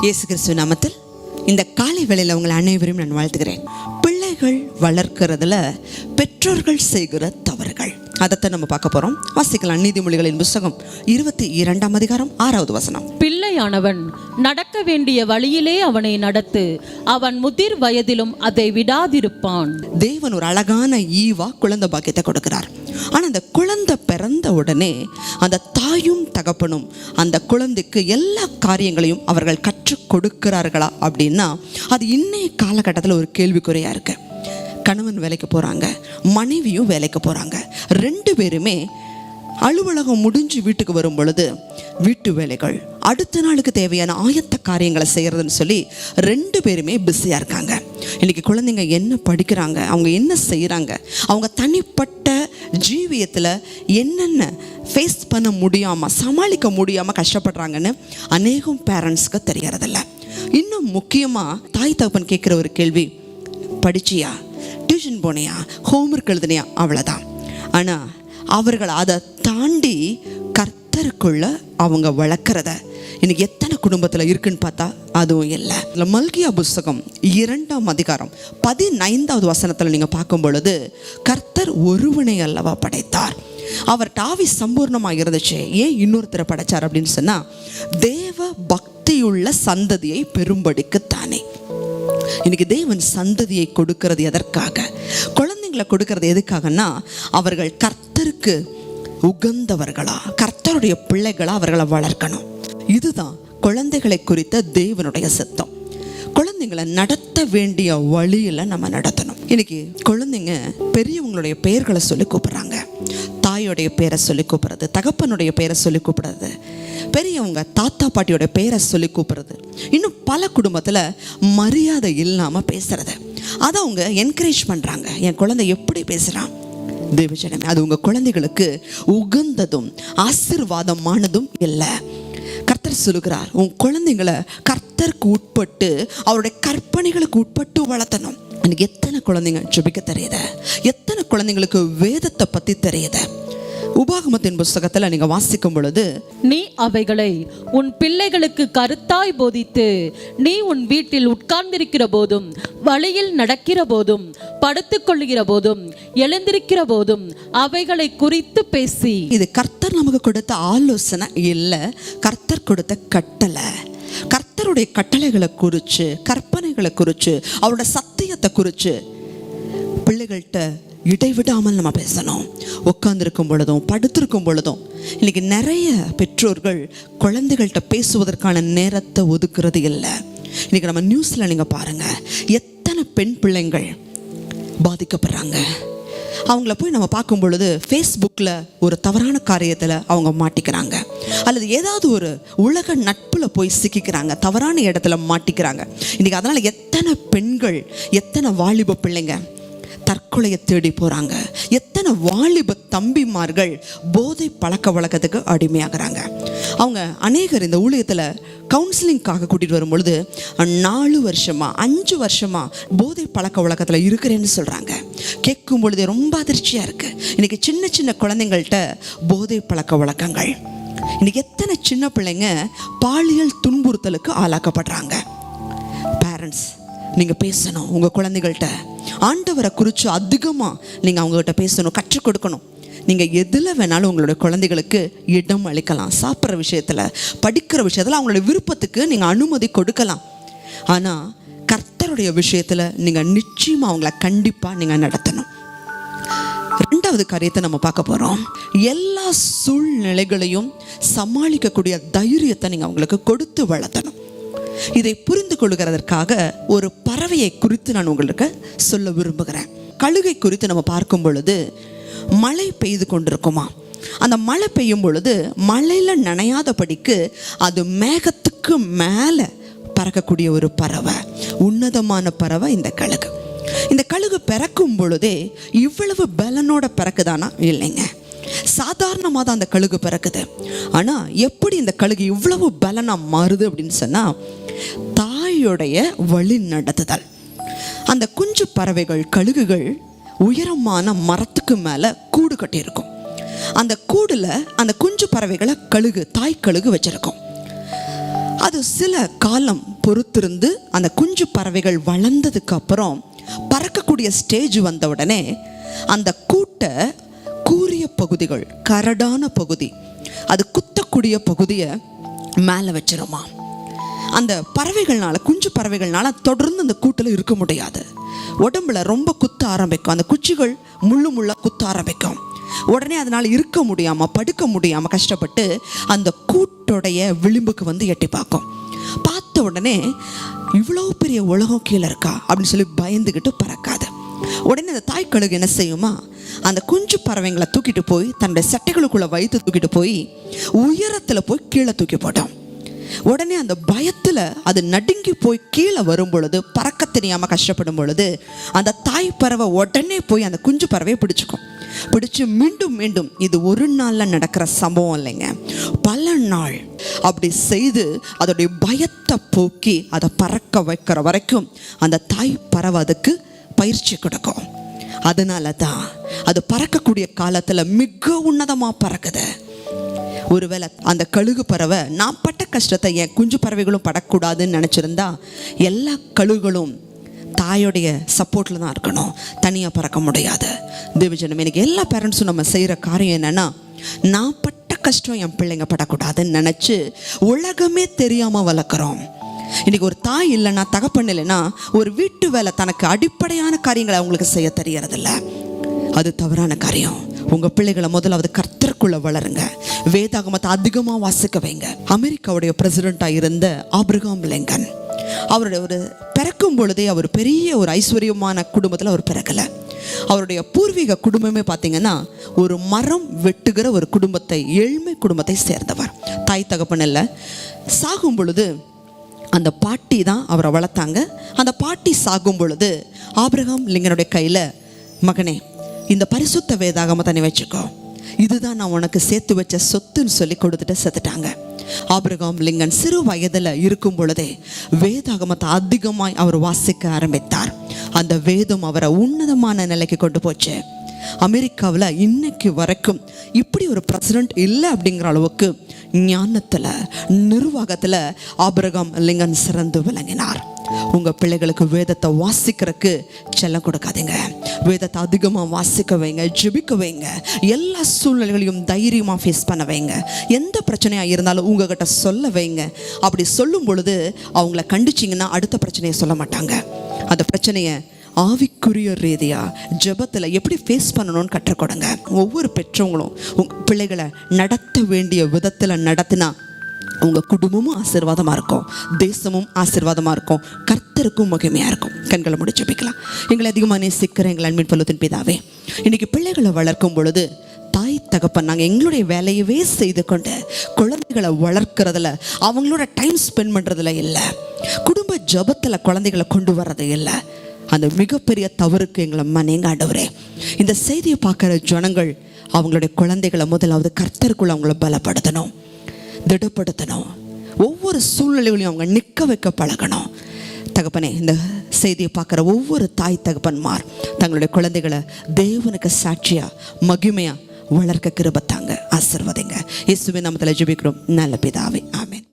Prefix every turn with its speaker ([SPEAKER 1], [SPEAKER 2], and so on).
[SPEAKER 1] இயேசு கிறிஸ்துவ நாமத்தில் இந்த காலை வேளையில் உங்களை அனைவரும் நான் வாழ்த்துகிறேன். பிள்ளைகள் வளர்க்கிறதுல பெற்றோர்கள் செய்கிற தவறுகள். அதைத்தான் நம்ம பார்க்க போறோம். வாசிக்கலாம். நீதிமொழிகளின் புஸ்தகம் இருபத்தி இரண்டாம் அதிகாரம் ஆறாவது வசனம்.
[SPEAKER 2] பிள்ளையானவன் நடக்க வேண்டிய வழியிலே அவனை நடத்து. அவன் முதிர் வயதிலும் அதை விடாதிருப்பான்.
[SPEAKER 1] தேவன் ஒரு அழகான ஈவா குழந்தை பாக்கியத்தை கொடுக்கிறார். ஆனால் அந்த குழந்தை பிறந்த உடனே அந்த தாயும் தகப்பனும் அந்த குழந்தைக்கு எல்லா காரியங்களையும் அவர்கள் கற்றுக் கொடுக்கிறார்களா அப்படின்னா அது இன்னைய காலகட்டத்தில் ஒரு கேள்விக்குறையா இருக்கு. கணவன் வேலைக்கு போறாங்க மனைவியும் வேலைக்கு போறாங்க. ரெண்டு பேருமே அலுவலகம் முடிஞ்சு வீட்டுக்கு வரும் பொழுது வீட்டு வேலைகள் அடுத்த நாளுக்கு தேவையான ஆயத்த காரியங்களை செய்கிறதுன்னு சொல்லி ரெண்டு பேருமே பிஸியாக இருக்காங்க. இன்றைக்கி குழந்தைங்க என்ன படிக்கிறாங்க அவங்க என்ன செய்கிறாங்க அவங்க தனிப்பட்ட ஜீவியத்தில் என்னென்ன ஃபேஸ் பண்ண முடியாமல் சமாளிக்க முடியாமல் கஷ்டப்படுறாங்கன்னு அநேகம் பேரண்ட்ஸ்க்கு தெரியறதில்ல. இன்னும் முக்கியமாக தாய் தகப்பன் கேட்குற ஒரு கேள்வி படிச்சியா? டியூஷன் போனியா? ஹோம்ஒர்க் எழுதுனியா? அவ்வளோதான் ஆனால் அவர்கள் அதை தாண்டி கர்த்தருக்குள்ள அவங்க வளர்க்குறத இன்னைக்கு எத்தனை குடும்பத்தில் இருக்குன்னு பார்த்தா அதுவும் இல்லை. இல்லை மல்கியா புஸ்தகம் இரண்டாம் அதிகாரம் பதினைந்தாவது வசனத்தில் நீங்கள் பார்க்கும் பொழுது கர்த்தர் ஒருவனை அல்லவா படைத்தார். அவர் டாவி சம்பூர்ணமாக இருந்துச்சு ஏன் இன்னொருத்தரை படைச்சார் அப்படின்னு சொன்னால் தேவ பக்தியுள்ள சந்ததியை பெரும்படிக்குத்தானே. இன்னைக்கு தேவன் சந்ததியை கொடுக்கிறது எதற்காக? குழந்தைங்களை கொடுக்கறது எதுக்காகன்னா அவர்கள் கர்த்தருக்கு உகந்தவர்களா கர்த்தருடைய பிள்ளைகளா அவர்களை வளர்க்கணும். இதுதான் குழந்தைகளை குறித்த தேவனுடைய சித்தம். குழந்தைங்களை நடத்த வேண்டிய வழியில் நம்ம நடத்தணும். இன்னைக்கு குழந்தைங்க பெரியவங்களுடைய பெயர்களை சொல்லி கூப்பிட்றாங்க. தாயோடைய பேரை சொல்லி கூப்பிட்றது தகப்பனுடைய பேரை சொல்லி கூப்பிட்றது பெரியவங்க தாத்தா பாட்டியோட பேரை சொல்லி கூப்பிட்றது. இன்னும் பல குடும்பத்தில் மரியாதை இல்லாமல் பேசுறது. அதை அவங்க என்கரேஜ் பண்ணுறாங்க என் குழந்தை எப்படி பேசுகிறான் தேவஜனமே அது உங்கள் குழந்தைகளுக்கு உகந்ததும் ஆசிர்வாதமானதும் இல்லை. கர்த்தர் சொல்லுகிறார் உன் குழந்தைங்களை கர்த்தருக்கு உட்பட்டு அவருடைய கற்பனைகளுக்கு உட்பட்டு வளர்த்தணும். எனக்கு எத்தனை குழந்தைங்க ஜெபிக்க தெரியுத? எத்தனை குழந்தைங்களுக்கு வேதத்தை பற்றி தெரியுது? உபாகமத்தின் புஸ்தகத்தில் நீங்கள் வாசிக்கும் பொழுது
[SPEAKER 2] நீ அவைகளை உன் பிள்ளைகளுக்கு கருத்தாய் போதித்து நீ உன் வீட்டில் உட்கார்ந்திருக்கிற போதும் வழியில் நடக்கிற போதும் படுத்துக்கொள்ளுகிற போதும் எழுந்திருக்கிற போதும் அவைகளை குறித்து பேசி.
[SPEAKER 1] இது கர்த்தர் நமக்கு கொடுத்த ஆலோசனை இல்லை கர்த்தர் கொடுத்த கட்டளை. கர்த்தருடைய கட்டளைகளை குறித்து கற்பனைகளை குறித்து அவரோட சத்தியத்தை குறித்து பிள்ளைகள்கிட்ட இடைவிடாமல் நம்ம பேசணும். உட்காந்துருக்கும் பொழுதும் படுத்திருக்கும் பொழுதும் இன்னைக்கு நிறைய பெற்றோர்கள் குழந்தைகள்கிட்ட பேசுவதற்கான நேரத்தை ஒதுக்குறது இல்லை. இன்னைக்கு நம்ம நியூஸில் நீங்கள் பாருங்கள் எத்தனை பெண் பிள்ளைங்கள் பாதிக்கப்படுறாங்க. அவங்கள போய் நம்ம பார்க்கும் பொழுது ஃபேஸ்புக்கில் ஒரு தவறான காரியத்தில் அவங்க மாட்டிக்கிறாங்க. அல்லது ஏதாவது ஒரு உலக நட்பில் போய் சிக்கிக்கிறாங்க தவறான இடத்துல மாட்டிக்கிறாங்க. இன்றைக்கி அதனால் எத்தனை பெண்கள் எத்தனை வாலிப பிள்ளைங்க தற்கொலையை தேடி போகிறாங்க எத்தனை வாலிப தம்பிமார்கள் போதை பழக்க வழக்கத்துக்கு அடிமையாகிறாங்க. அவங்க அநேகர் இந்த ஊழியத்தில் கவுன்சிலிங்காக கூட்டிகிட்டு வரும் பொழுது நாலு வருஷமாக அஞ்சு வருஷமாக போதை பழக்க வழக்கத்தில் இருக்கிறேன்னு சொல்கிறாங்க கேட்கும் பொழுதே ரொம்ப அதிர்ச்சியாக இருக்குது இன்றைக்கி சின்ன சின்ன குழந்தைங்கள்ட்ட போதை பழக்க வழக்கங்கள். இன்றைக்கி எத்தனை சின்ன பிள்ளைங்க பாலியல் துன்புறுத்தலுக்கு ஆளாக்கப்படுறாங்க. பேரண்ட்ஸ் நீங்கள் பேசணும். உங்கள் குழந்தைகள்கிட்ட ஆண்டவரை குறித்து அதிகமாக நீங்கள் அவங்ககிட்ட பேசணும் கற்றுக் கொடுக்கணும். நீங்கள் எதில் வேணாலும் உங்களுடைய குழந்தைகளுக்கு இடம் அளிக்கலாம் சாப்பிட்ற விஷயத்தில் படிக்கிற விஷயத்தில் அவங்களுடைய விருப்பத்துக்கு நீங்கள் அனுமதி கொடுக்கலாம். ஆனால் கர்த்தருடைய விஷயத்தில் நீங்கள் நிச்சயமாக அவங்கள கண்டிப்பாக நீங்கள் நடத்தணும். ரெண்டாவது காரியத்தை நம்ம பார்க்க போகிறோம் எல்லா சூழ்நிலைகளையும் சமாளிக்கக்கூடிய தைரியத்தை நீங்கள் அவங்களுக்கு கொடுத்து வளர்த்தணும். இதை புரிந்து கொள்கிறதற்காக ஒரு பறவையை குறித்து நான் உங்களுக்கு சொல்ல விரும்புகிறேன். கழுகை குறித்து நம்ம பார்க்கும் பொழுது மழை பெய்து கொண்டிருக்குமா? அந்த மழை பெய்யும் பொழுது மழையில் நனையாதபடிக்கு அது மேகத்துக்கு மேலே பறக்கக்கூடிய ஒரு பறவை உன்னதமான பறவை இந்த கழுகு. இந்த கழுகு பிறக்கும் பொழுதே இவ்வளவு பலனோட பிறக்குதானா? இல்லைங்க. சாதாரணமாக தான் அந்த கழுகு பிறக்குது. ஆனால் எப்படி இந்த கழுகு இவ்வளவு பலனாக மாறுது அப்படின்னு சொன்னால் தாயுடைய வழி நடத்துதல். அந்த குஞ்சு பறவைகள் கழுகுகள் உயரமான மரத்துக்கு மேலே கூடு கட்டியிருக்கும். அந்த கூடில் அந்த குஞ்சு பறவைகளை கழுகு தாய் கழுகு வச்சிருக்கும். அது சில காலம் பொறுத்திருந்து அந்த குஞ்சு பறவைகள் வளர்ந்ததுக்கு அப்புறம் பறக்கக்கூடிய ஸ்டேஜ் வந்த உடனே அந்த கூட்டை கூரிய பகுதிகள் கரடான பகுதி. அது குத்தக்கூடிய பகுதியை மேலே வச்சிருமா. அந்த பறவைகள்னால குஞ்சு பறவைகள்னால தொடர்ந்து அந்த கூட்டில் இருக்க முடியாது. உடம்புல ரொம்ப குத்த ஆரம்பிக்கும். அந்த குச்சிகள் முள்ளு முள்ளாக குத்த ஆரம்பிக்கும். உடனே அதனால் இருக்க முடியாமல் படுக்க முடியாமல் கஷ்டப்பட்டு அந்த கூட்டுடைய விளிம்புக்கு வந்து எட்டி பார்க்கும். பார்த்த உடனே இவ்வளோ பெரிய உலகம் கீழே இருக்கா? அப்படின்னு சொல்லி பயந்துக்கிட்டு பறக்காது. உடனே அந்த தாய் கழுகு என்ன செய்யுமா? அந்த குஞ்சு பறவைங்களை தூக்கிட்டு போய் தன்னுடைய சட்டைகளுக்குள்ளே வைத்து தூக்கிட்டு போய் உயரத்தில் போய் கீழே தூக்கி போட்டோம் உடனே அந்த பயத்தில் அது நடுங்கி போய் கீழே வரும் பொழுது பறக்க தெரியாமல் கஷ்டப்படும் பொழுது அந்த தாய் பறவை உடனே போய் அந்த குஞ்சு பறவையை பிடிச்சிக்கும். பிடிச்சு மீண்டும் மீண்டும் இது ஒரு நாளில் நடக்கிற சம்பவம் இல்லைங்க. பல நாள் அப்படி செய்து அதோடைய பயத்தை போக்கி அதை பறக்க வைக்கிற வரைக்கும் அந்த தாய் பறவை அதுக்கு பயிற்சி கொடுக்கும். அதனால தான் அது பறக்கக்கூடிய காலத்தில் மிக உன்னதமாக பறக்குது. ஒருவேளை அந்த கழுகு பறவை நான் பட்ட கஷ்டத்தை என் குஞ்சு பறவைகளும் படக்கூடாதுன்னு நினச்சிருந்தா எல்லா கழுகுகளும் தாயோடைய சப்போர்ட்டில் தான் இருக்கணும். தனியாக பறக்க முடியாது. தேவஜனம் எனக்கு எல்லா பேரண்ட்ஸும் நம்ம செய்கிற காரியம் என்னென்னா நான் பட்ட கஷ்டம் என் பிள்ளைங்க படக்கூடாதுன்னு நினச்சி உலகமே தெரியாமல் வளர்க்குறோம். இன்னைக்கு ஒரு தாய் இல்லைன்னா தகப்பன் இல்லைன்னா ஒரு வீட்டு வேலை தனக்கு அடிப்படையான காரியங்களை அவங்களுக்கு செய்ய தெரியறதில்ல. அது தவறான காரியம். உங்க பிள்ளைகளை முதலாவது கர்த்தருக்குள்ள வளருங்க. வேதாகமத்தை அதிகமாக வாசிக்க வைங்க. அமெரிக்காவுடைய பிரசிடெண்ட்டாக இருந்த ஆப்ரகாம் லிங்கன். அவருடைய ஒரு பிறக்கும் பொழுதே அவர் பெரிய ஒரு ஐஸ்வர்யமான குடும்பத்தில் அவர் பிறக்கலை. அவருடைய பூர்வீக குடும்பமே பார்த்தீங்கன்னா ஒரு மரம் வெட்டுகிற ஒரு குடும்பத்தை ஏழ்மை குடும்பத்தை சேர்ந்தவர். தாய் தகப்பன் இல்லை. சாகும் பொழுது அந்த பாட்டி தான் அவரை வளர்த்தாங்க. அந்த பாட்டி சாகும் பொழுது ஆபிரகாம் லிங்கனுடைய கையில் மகனே இந்த பரிசுத்த வேதாகம தனி வச்சுக்கோ. இதுதான் நான் உனக்கு சேர்த்து வச்ச சொத்துன்னு சொல்லி கொடுத்துட்டு செத்துட்டாங்க. ஆபிரகாம் லிங்கன் சிறு வயதில் இருக்கும் பொழுதே வேதாகமத்தை அதிகமாய் அவர் வாசிக்க ஆரம்பித்தார். அந்த வேதம் அவரை உன்னதமான நிலைக்கு கொண்டு போச்சு. அமெரிக்காவில் இன்னைக்கு வரைக்கும் இப்படி ஒரு பிரசிடென்ட் இல்லை அப்படிங்கிற அளவுக்கு ஞானத்தில் நிர்வாகத்தில் ஆபிரகம் லிங்கன் சிறந்து விளங்கினார். உங்கள் பிள்ளைகளுக்கு வேதத்தை வாசிக்கிறதுக்கு செல்லம் கொடுக்காதீங்க. வேதத்தை அதிகமாக வாசிக்க வைங்க ஜெபிக்க வைங்க. எல்லா சூழ்நிலைகளையும் தைரியமாக ஃபேஸ் பண்ண வைங்க. எந்த பிரச்சனையாக இருந்தாலும் உங்ககிட்ட சொல்ல வைங்க. அப்படி சொல்லும் பொழுது அவங்கள கண்டிச்சிங்கன்னா அடுத்த பிரச்சனையை சொல்ல மாட்டாங்க. அந்த பிரச்சனையை ஆவிக்குரிய ரீதியாக ஜெபத்தில் எப்படி ஃபேஸ் பண்ணணும்னு கற்றுக் கொடுங்க. ஒவ்வொரு பெற்றவங்களும் உங்கள் பிள்ளைகளை நடத்த வேண்டிய விதத்தில் நடத்தினா உங்கள் குடும்பமும் ஆசீர்வாதமாக இருக்கும். தேசமும் ஆசீர்வாதமாக இருக்கும். கர்த்தருக்கும் மகிமையாக இருக்கும். கண்களை முடிச்சு வைக்கலாம் எங்களை அதிகமாக நேசிக்கிற எங்கள் அன்பின் பல்லத்தின் பிதாவே இன்றைக்கி பிள்ளைகளை வளர்க்கும் பொழுது தாய் தகப்பன் நாங்கள் எங்களுடைய வேலையவே செய்து கொண்டு குழந்தைகளை வளர்க்குறதுல அவங்களோட டைம் ஸ்பெண்ட் பண்ணுறதுல இல்லை. குடும்ப ஜபத்தில் குழந்தைகளை கொண்டு வர்றது இல்லை. அந்த மிகப்பெரிய தவறுக்கு எங்களை மனைங்க ஆண்டவரே இந்த செய்தியை பார்க்குற ஜனங்கள் அவங்களுடைய குழந்தைகளை முதலாவது கர்த்தருக்குள்ள அவங்கள பலப்படுத்தணும் திடப்படுத்தணும். ஒவ்வொரு சூழ்நிலைகளையும் அவங்க நிற்க வைக்க பழகணும். தகப்பனே இந்த செய்தியை பார்க்குற ஒவ்வொரு தாய் தகப்பன்மார் தங்களுடைய குழந்தைகளை தேவனுக்கு சாட்சியாக மகிமையாக வளர்க்க கிருபத்தாங்க. ஆசிர்வதிங்க. இயேசுவின் நாமத்தில் ஜெபிக்கிறோம். நல்ல பிதாவே. ஆமீன்.